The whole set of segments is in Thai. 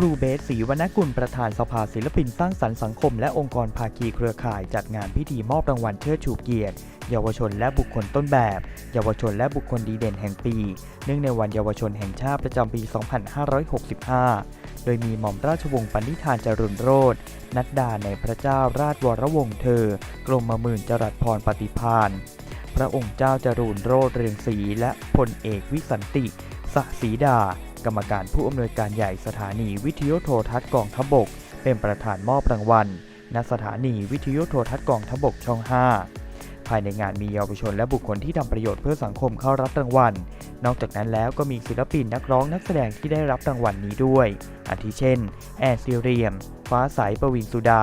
ครูเบสศรีวรรณกุลประธานสภาศิลปินสร้างสรรค์สังคมและองค์กรภาคีเครือข่ายจัดงานพิธีมอบรางวัลเชิดชูเกียรติ เยาวชนและบุคคลต้นแบบ เยาวชนและบุคคลดีเด่นแห่งปี เนื่องในวันเยาวชนแห่งชาติประจำปี 2565 โดยมีหม่อมราชวงศ์ปณิธานจรุนโรธนัดดาในพระเจ้าราชวรวงศ์เธอ กรมหมื่นจรัสพรปฏิพานพระองค์เจ้าจรูนโรธเรืองศรีและพลเอกวิสันติสศรีดา กรรมการผู้อำนวยการใหญ่สถานีวิทยุโทรทัศน์กองทบก เป็นประธานมอบรางวัล ณ สถานีวิทยุโทรทัศน์กองทบกช่อง 5 ภายในงานมีเยาวชนและบุคคลที่ทำประโยชน์เพื่อสังคมเข้ารับรางวัล นอกจากนั้นแล้วก็มีศิลปินนักร้องนักแสดงที่ได้รับรางวัลนี้ด้วย อาทิเช่น แอนซิเรียม ฟ้าใสประวินสุดา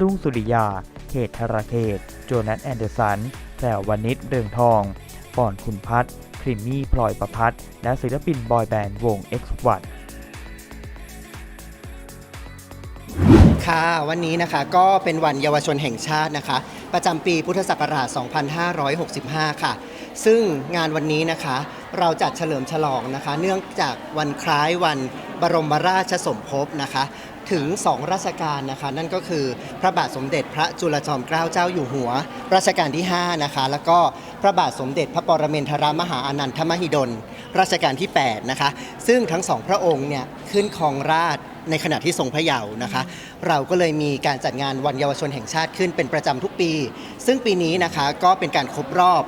รุ่งสุริยา เขตธราเขต โจนัสแอนเดอร์สันแพรววนิชเรืองทองปอนคุณพัฒน์ รีมมี่พลอยประพัฒน์และศิลปินบอยแบนด์วง X วัค่ะวันนี้นะคะก็เป็นวันเยาวชนแห่งชาตินะคะ ประจำปีพุทธศักราช 2565 ค่ะ ซึ่งงานวันนี้นะคะ เราจัดเฉลิมฉลองนะคะ เนื่องจากวันคล้ายวันบรมราชสมภพนะคะ ถึง 2ราชการนะคะ นั่นก็คือพระบาทสมเด็จพระจุลจอมเกล้าเจ้าอยู่หัว รัชกาลที่ 5 นะคะ แล้วก็พระบาทสมเด็จพระปรเมนทรมหาอานันทมหิดล รัชกาลที่ 8 นะคะ ซึ่งทั้งสองพระองค์เนี่ยขึ้นครองราชในขณะที่ทรงพระเยาว์นะคะ เราก็เลยมีการจัดงานวันเยาวชนแห่งชาติขึ้นเป็นประจำทุกปี ซึ่งปีนี้นะคะก็เป็นการครบรอบ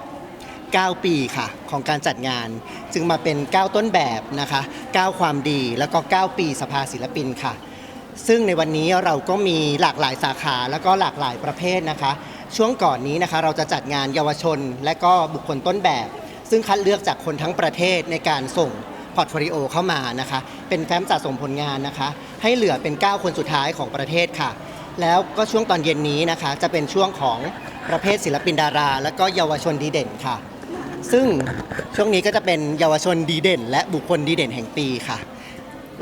9 ปีค่ะของการจัดงาน จึงมาเป็น 9 ต้นแบบนะคะ 9 ความดีแล้วก็ 9 ปีสภาศิลปินค่ะ ซึ่งในวันนี้เราก็มีหลากหลายสาขาแล้วก็หลากหลายประเภทนะคะ ช่วงก่อนนี้นะคะเราจะจัดงานเยาวชน และก็บุคคลต้นแบบ ซึ่งคัดเลือกจากคนทั้งประเทศในการส่งพอร์ตโฟลิโอเข้ามานะคะ เป็นแฟ้มสะสมผลงานนะคะ ให้เหลือเป็น 9 คนสุดท้ายของประเทศค่ะ แล้วก็ช่วงตอนเย็นนี้นะคะ จะเป็นช่วงของประเภทศิลปินดารา และก็เยาวชนดีเด่นค่ะ ซึ่งช่วงนี้ก็จะเป็นเยาวชนดีเด่น และบุคคลดีเด่นแห่งปีค่ะ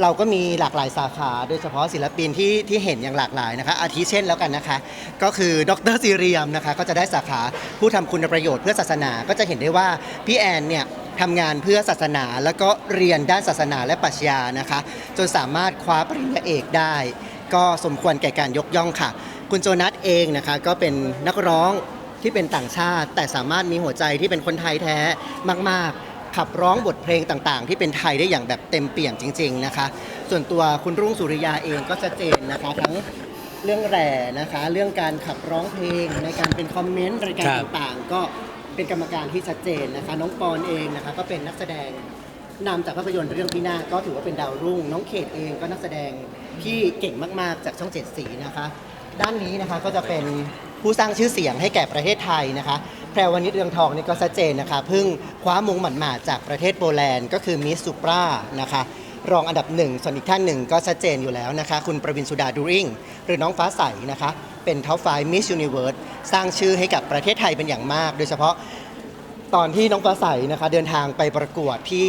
เราก็มีหลากหลายสาขา โดยเฉพาะศิลปินที่ที่เห็นอย่างหลากหลายนะคะ อาทิเช่นแล้วกันนะคะ ก็คือดรซีเรียมนะคะ ก็จะได้สาขาผู้ทำคุณประโยชน์เพื่อศาสนา ก็จะเห็นได้ว่าพี่แอนเนี่ยทำงานเพื่อศาสนา แล้วก็เรียนด้านศาสนาและปรัชญานะคะ จนสามารถคว้าปริญญาเอกได้ ก็สมควรแก่การยกย่องค่ะ คุณโจนัสเองนะคะ ก็เป็นนักร้องที่เป็นต่างชาติ แต่สามารถมีหัวใจที่เป็นคนไทยแท้มาก ๆ ขับร้องบทเพลงต่างๆ ที่เป็นไทยได้อย่างแบบเต็มเปี่ยมจริง ๆนะคะ ส่วนตัวคุณรุ่งสุริยาเองก็ชัดเจนนะคะทั้งเรื่องแหล่นะคะ เรื่องการขับร้องเพลงในการเป็นคอมเมนต์รายการครับ ต่างๆ ก็เป็นกรรมการที่ชัดเจนนะคะ น้องปอนเองนะคะก็เป็นนักแสดงนำจากภาพยนตร์เรื่องพี่นาคก็ถือว่าเป็นดาวรุ่ง น้องเขตเองก็นักแสดงที่เก่งมากๆ จากช่องเจ็ดสีนะคะ ด้านนี้นะคะก็จะเป็นผู้สร้างชื่อเสียงให้แก่ประเทศไทยนะคะ พรววนิชเรืองทองนี่ก็ชัดเจนนะคะเพิ่งคว้ามงหมัดหมาจากประเทศโปแลนด์ก็คือมิสซูปรานะคะรองอันดับหนึ่งส่วนอีกท่านหนึ่งก็ชัดเจนอยู่แล้วนะคะคุณประวินสุดาดูริงหรือน้องฟ้าใสนะคะเป็นท็อปไฟมิสยูนิเวิร์สสร้างชื่อให้กับประเทศไทยเป็นอย่างมาก โดยเฉพาะตอนที่น้องฟ้าใสนะคะเดินทางไปประกวดที่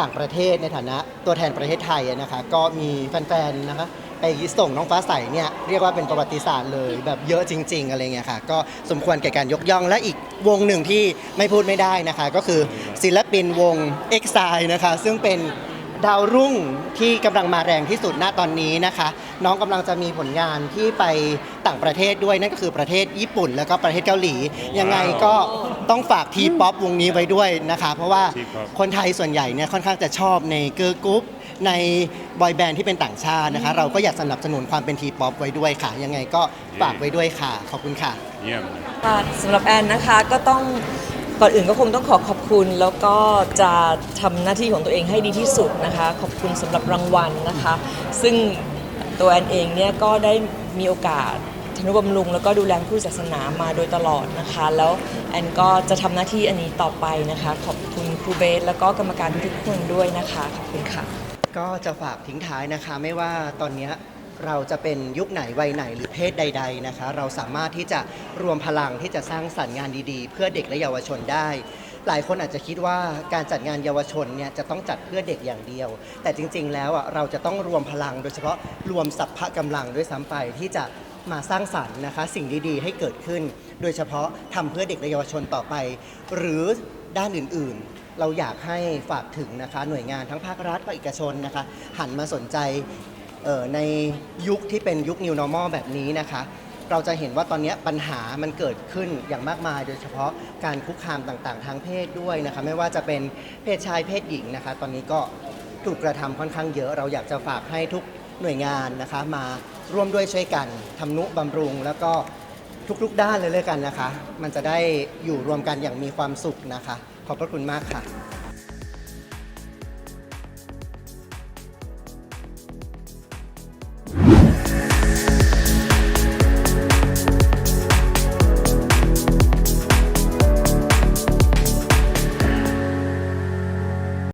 ต่างประเทศในฐานะตัวแทนประเทศไทยนะคะ ก็มีแฟนๆนะคะไปส่งน้องฟ้าใสเนี่ยเรียกว่าเป็นประวัติศาสตร์เลยแบบเยอะจริง ๆ อะไรเงี้ยค่ะ ก็สมควรแก่การยกย่องและอีกวงหนึ่งที่ไม่พูดไม่ได้นะคะ ก็คือศิลปินวง e x i l e นะคะ ซึ่งเป็น ดาวรุ่งที่กำลังมาแรงที่สุดณตอนนี้นะคะ น้องกำลังจะมีผลงานที่ไปต่างประเทศด้วยนั่นก็คือประเทศญี่ปุ่น แล้วก็ประเทศเกาหลี ยังไงก็ต้องฝากทีป๊อปวงนี้ไว้ด้วยนะคะ เพราะว่า T-pop คนไทยส่วนใหญ่เนี่ยค่อนข้างจะชอบในเกิร์ลกรุ๊ปในบอยแบนด์ที่เป็นต่างชาตินะคะ เราก็อยากสนับสนุนความเป็นทีป๊อปไว้ด้วยค่ะ ยังไงก็ฝากไว้ด้วยค่ะ ขอบคุณค่ะ เยี่ยมค่ะสำหรับแอนนะคะก็ต้อง ก่อนอื่นก็คงต้องขอขอบคุณ แล้วก็จะทำหน้าที่ของตัวเองให้ดีที่สุดนะคะ ขอบคุณสำหรับรางวัลนะคะ ซึ่งตัวแอนเองเนี่ยก็ได้มีโอกาสธนุบำรุงแล้วก็ดูแลผู้ศาสนามาโดยตลอดนะคะ แล้วแอนก็จะทำหน้าที่อันนี้ต่อไปนะคะ ขอบคุณครูเบสแล้วก็กรรมการทุกคนด้วยนะคะ ขอบคุณค่ะ ก็จะฝากทิ้งท้ายนะคะ ไม่ว่าตอนเนี้ย เราจะเป็นยุคไหนวัยไหนหรือเพศใด ๆนะคะ เราสามารถที่จะรวมพลังที่จะสร้างสรรค์งานดีๆ เพื่อเด็กและเยาวชนได้ หลายคนอาจจะคิดว่าการจัดงานเยาวชนเนี่ยจะต้องจัดเพื่อเด็กอย่างเดียว แต่จริง ๆ แล้วอะเราจะต้องรวมพลัง โดยเฉพาะรวมสัพพะกำลังด้วยซ้ำไปที่จะมาสร้างสรรค์นะคะ สิ่งดีๆ ให้เกิดขึ้น โดยเฉพาะทำเพื่อเด็กและเยาวชนต่อไป หรือด้านอื่นๆ เราอยากให้ฝากถึงนะคะ หน่วยงานทั้งภาครัฐภาคเอกชนนะคะ หันมาสนใจ ออในยุคที่เป็นยุค New Normal แบบนี้นะคะ เราจะเห็นว่าตอนนี้ปัญหามันเกิดขึ้นอย่างมากมาย โดยเฉพาะการคุกคามต่างๆ ทางเพศด้วยนะคะไม่ว่าจะเป็นเพศชายเพศหญิงนะคะ ตอนนี้ก็ถูกกระทำค่อนข้างเยอะ เราอยากจะฝากให้ทุกหน่วยงานนะคะมาร่วมด้วยช่วยกันทำนุบำรุง แล้วก็ทุกๆด้านเลยเลยกันนะคะ มันจะได้อยู่รวมกันอย่างมีความสุขนะคะ ขอบพระคุณมากค่ะ